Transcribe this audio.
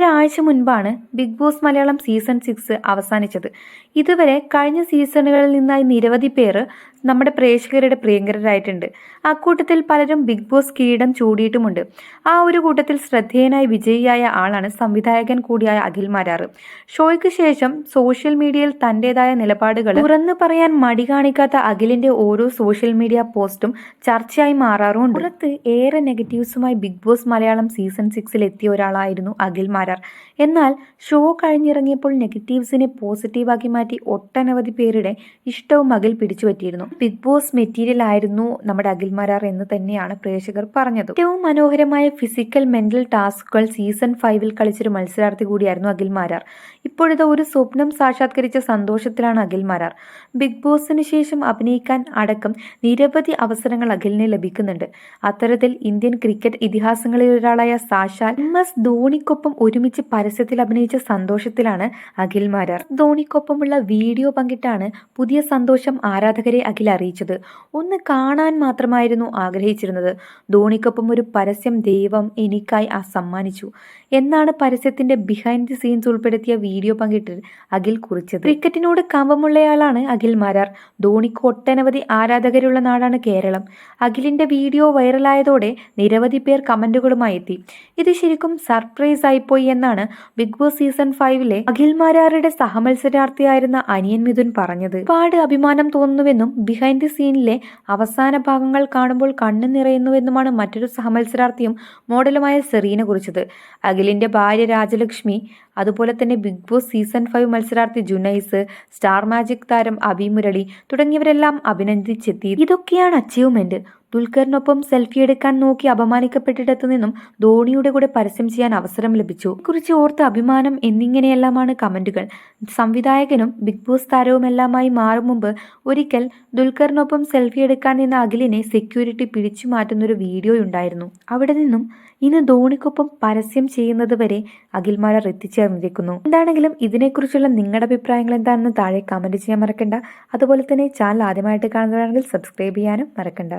ഒരാഴ്ച മുൻപാണ് Bigg Boss Malayalam season six അവസാനിച്ചത്. ഇതുവരെ കഴിഞ്ഞ സീസണുകളിൽ നിന്നായി നിരവധി പേർ നമ്മുടെ പ്രേക്ഷകരുടെ പ്രിയങ്കരായിട്ടുണ്ട് അക്കൂട്ടത്തിൽ പലരും ബിഗ് ബോസ് കിരീടം ചൂടിയിട്ടുമുണ്ട്. ആ ഒരു കൂട്ടത്തിൽ ശ്രദ്ധേയനായ വിജയിയായ ആളാണ് സംവിധായകൻ കൂടിയായ അഖിൽ മാരാറ് ഷോയ്ക്ക് ശേഷം സോഷ്യൽ മീഡിയയിൽ തന്റെതായ നിലപാടുകൾ തുറന്നു പറയാൻ മടി കാണിക്കാത്ത അഖിലിന്റെ ഓരോ സോഷ്യൽ മീഡിയ പോസ്റ്റും ചർച്ചയായി മാറാറുമുണ്ട്. പുറത്ത് ഏറെ നെഗറ്റീവ്സുമായി ബിഗ് ബോസ് മലയാളം സീസൺ സിക്സിൽ എത്തിയ ഒരാളായിരുന്നു അഖിൽ മാരാർ. എന്നാൽ ഷോ കഴിഞ്ഞിറങ്ങിയപ്പോൾ നെഗറ്റീവ്സിനെ പോസിറ്റീവാക്കി മാറ്റി ഒട്ടനവധി പേരുടെ ഇഷ്ടവും അഖിൽ പിടിച്ചുപറ്റിയിരുന്നു. ബിഗ് ബോസ് മെറ്റീരിയൽ ആയിരുന്നു നമ്മുടെ അഖിൽ മരാർ എന്ന് തന്നെയാണ് പ്രേക്ഷകർ പറഞ്ഞത്. ഏറ്റവും മനോഹരമായ ഫിസിക്കൽ മെന്റൽ ടാസ്കുകൾ സീസൺ ഫൈവിൽ കളിച്ചൊരു മത്സരാർത്ഥി കൂടിയായിരുന്നു അഖിൽ മരാർ. ഇപ്പോഴത്തെ ഒരു സ്വപ്നം സാക്ഷാത്കരിച്ച സന്തോഷത്തിലാണ് അഖിൽ മരാർ. ബിഗ് ബോസിന് ശേഷം അഭിനയിക്കാൻ അടക്കം നിരവധി അവസരങ്ങൾ അഖിലിന് ലഭിക്കുന്നുണ്ട്. അത്തരത്തിൽ ഇന്ത്യൻ ക്രിക്കറ്റ് ഇതിഹാസങ്ങളിൽ ഒരാളായ സാഷാൽ എം എസ് ധോണിക്കൊപ്പം ഒരുമിച്ച് പരസ്യത്തിൽ അഭിനയിച്ച സന്തോഷത്തിലാണ് അഖിൽ മാരാർ. ധോണിക്കൊപ്പമുള്ള വീഡിയോ പങ്കിട്ടാണ് പുതിയ സന്തോഷം ആരാധകരെ അഖിൽ അറിയിച്ചത്. ഒന്ന് കാണാൻ മാത്രമായിരുന്നു ആഗ്രഹിച്ചിരുന്നത്. ധോണിക്കൊപ്പം ഒരു പരസ്യം ദൈവം എനിക്കായി ആ സമ്മാനിച്ചു. എന്നാണ് പരസ്യത്തിന്റെ ബിഹൈൻഡ് ദി സീൻസ് ഉൾപ്പെടുത്തിയ വീഡിയോ പങ്കിട്ട് അഖിൽ കുറിച്ചത്. ക്രിക്കറ്റിനോട് കമ്പമുള്ളയാളാണ് അഖിൽ മാരാർ. ധോണിക്ക് ഒട്ടനവധി ആരാധകരുള്ള നാടാണ് കേരളം. അഖിലിന്റെ വീഡിയോ വൈറലായതോടെ നിരവധി പേർ കമന്റുകളുമായി എത്തി. ഇത് ശരിക്കും സർപ്രൈസ് ആയിപ്പോയി എന്നാണ് ബിഗ് ബോസ് സീസൺ ഫൈവിലെ അഖിൽ മാരാറുടെ സഹമത്സരാർത്ഥിയായിരുന്ന അനിയൻ മിഥുൻ പറഞ്ഞത്. ഒരുപാട് അഭിമാനം തോന്നുന്നുവെന്നും ബിഹൈൻഡ് ദി സീനിലെ അവസാന ഭാഗങ്ങൾ കാണുമ്പോൾ കണ്ണു നിറയുന്നുവെന്നുമാണ് മറ്റൊരു സഹമത്സരാർത്ഥിയും മോഡലുമായ സെറീന കുറിച്ചത് അഖിലിന്റെ ഭാര്യ രാജലക്ഷ്മി അതുപോലെ തന്നെ ബിഗ് ബോസ് സീസൺ ഫൈവ് മത്സരാർത്ഥി ജുനൈസ് സ്റ്റാർ മാജിക് താരം അബി മുരളി തുടങ്ങിയവരെല്ലാം അഭിനന്ദിച്ചെത്തി. ഇതൊക്കെയാണ് അച്ചീവ്മെന്റ് ദുൽഖറിനൊപ്പം സെൽഫി എടുക്കാൻ നോക്കി അപമാനിക്കപ്പെട്ടിടത്തു നിന്നും ധോണിയുടെ കൂടെ പരസ്യം ചെയ്യാൻ അവസരം ലഭിച്ചു. കുറിച്ച് ഓർത്ത് അഭിമാനം എന്നിങ്ങനെയെല്ലാമാണ് കമന്റുകൾ. സംവിധായകനും ബിഗ് ബോസ് താരവുമെല്ലാമായി മാറും മുമ്പ് ഒരിക്കൽ ദുൽഖറിനൊപ്പം സെൽഫി എടുക്കാൻ നിന്ന അഖിലിനെ സെക്യൂരിറ്റി പിടിച്ചു മാറ്റുന്നൊരു വീഡിയോ ഉണ്ടായിരുന്നു. അവിടെ നിന്നും ഇന്ന് ധോണിക്കൊപ്പം പരസ്യം ചെയ്യുന്നത് വരെ അഖിൽമാരർ എത്തിച്ചേർന്നിരിക്കുന്നു എന്താണെങ്കിലും ഇതിനെക്കുറിച്ചുള്ള നിങ്ങളുടെ അഭിപ്രായങ്ങൾ എന്താണെന്ന് താഴെ കമന്റ് ചെയ്യാൻ മറക്കണ്ട. അതുപോലെ തന്നെ ചാനൽ ആദ്യമായിട്ട് കാണുന്നവരാണെങ്കിൽ സബ്സ്ക്രൈബ് ചെയ്യാനും മറക്കണ്ട.